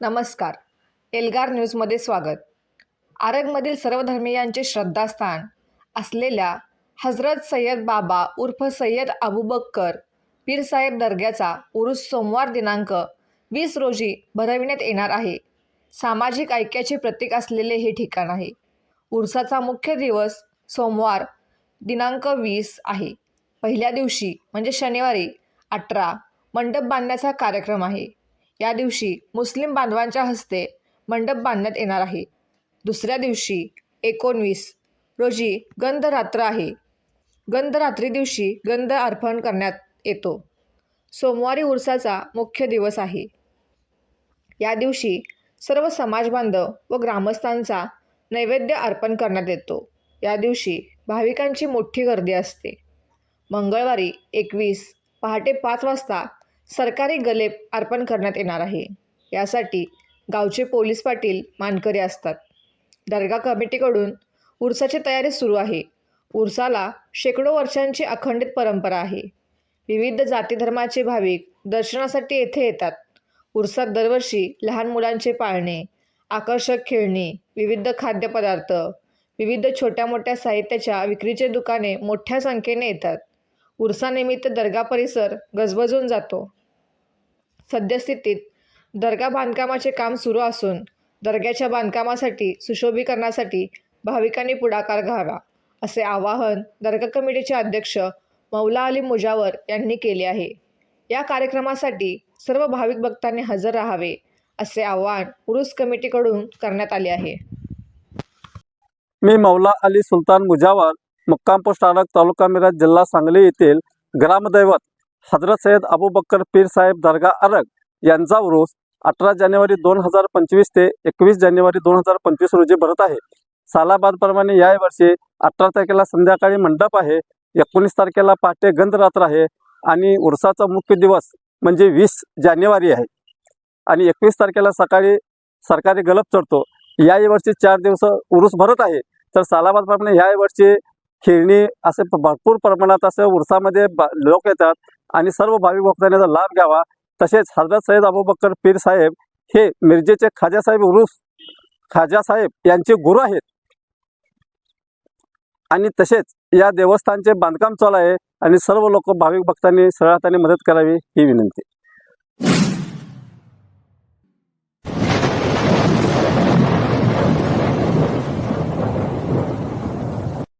नमस्कार. एल्गार न्यूजमध्ये स्वागत. आरगमधील सर्वधर्मीयांचे श्रद्धास्थान असलेल्या हजरत सय्यद बाबा उर्फ सय्यद अबूबक्कर पीरसाहेब दर्ग्याचा उरुस सोमवार दिनांक वीस रोजी भरविण्यात येणार आहे. सामाजिक ऐक्याचे प्रतीक असलेले हे ठिकाण आहे. उरसाचा मुख्य दिवस सोमवार दिनांक वीस आहे. पहिल्या दिवशी म्हणजे शनिवारी अठरा मंडप बांधण्याचा कार्यक्रम आहे. या दिवशी मुस्लिम बांधवांच्या हस्ते मंडप बांधण्यात येणार आहे. दुसऱ्या दिवशी एकोणवीस रोजी गंधरात्र आहे. गंधरात्री दिवशी गंध अर्पण करण्यात येतो. सोमवारी उरसाचा मुख्य दिवस आहे. या दिवशी सर्व समाजबांधव व ग्रामस्थांचा नैवेद्य अर्पण करण्यात येतो. या दिवशी भाविकांची मोठी गर्दी असते. मंगळवारी एकवीस पहाटे पाच वाजता सरकारी गलेप अर्पण करण्यात येणार आहे. यासाठी गावचे पोलीस पाटील मानकरी असतात. दर्गा कमिटीकडून उरसाची तयारी सुरू आहे. उरसाला शेकडो वर्षांची अखंडित परंपरा आहे. विविध जातीधर्माचे भाविक दर्शनासाठी येथे येतात. उरसात दरवर्षी लहान मुलांचे पाळणे आकर्षक खेळणी विविध खाद्यपदार्थ विविध छोट्या मोठ्या साहित्याच्या विक्रीचे दुकाने मोठ्या संख्येने येतात. उरसानिमित्त दर्गा परिसर गजबजून जातो. सद्यस्थितीत दर्गा बांधकामाचे काम सुरू असून दर्ग्याच्या बांधकामासाठी सुशोभीकरणासाठी भाविकांनी पुढाकार घ्यावा असे आवाहन दर्गा कमिटीचे अध्यक्ष मौला अली मुजावर यांनी केले आहे. या कार्यक्रमासाठी सर्व भाविक भक्तांनी हजर राहावे असे आवाहन उरुस कमिटीकडून करण्यात आले आहे. मी मौला अली सुलतान मुजावर मुक्काम पोस्ट आडक तालुका मिरज जिल्हा सांगली येथील ग्रामदैवत हजरत सय्यद अबूबक्कर पीर साहेब दर्गा अरग यांचा उरूस अठरा जानेवारी दोन हजार पंचवीस ते एकवीस जानेवारी दोन हजार पंचवीस रोजी भरत आहे. सालाबादप्रमाणे या वर्षी अठरा तारखेला संध्याकाळी मंडप आहे एकोणीस तारखेला पहाटे गंधरात्र आहे आणि उरसाचा मुख्य दिवस म्हणजे वीस जानेवारी आहे. आणि एकवीस तारखेला सकाळी सरकारी गलप चढतो. या वर्षी चार दिवस उरूस भरत आहे. तर सालाबादप्रमाणे ह्या वर्षी खेळणी असे भरपूर प्रमाणात असे उरसामध्ये लोक येतात. आणि सर्व भाविक भक्तांनी याचा लाभ घ्यावा तसेच हजरत सय्यद अबूबक्कर पीर साहेब हे मिरजेचे खाजासाहेब उरुस खाजासाहेब यांचे गुरु आहेत. आणि तसेच या देवस्थानचे बांधकाम चालू आहे आणि सर्व लोक भाविक भक्तांनी सरळताने मदत करावी ही विनंती.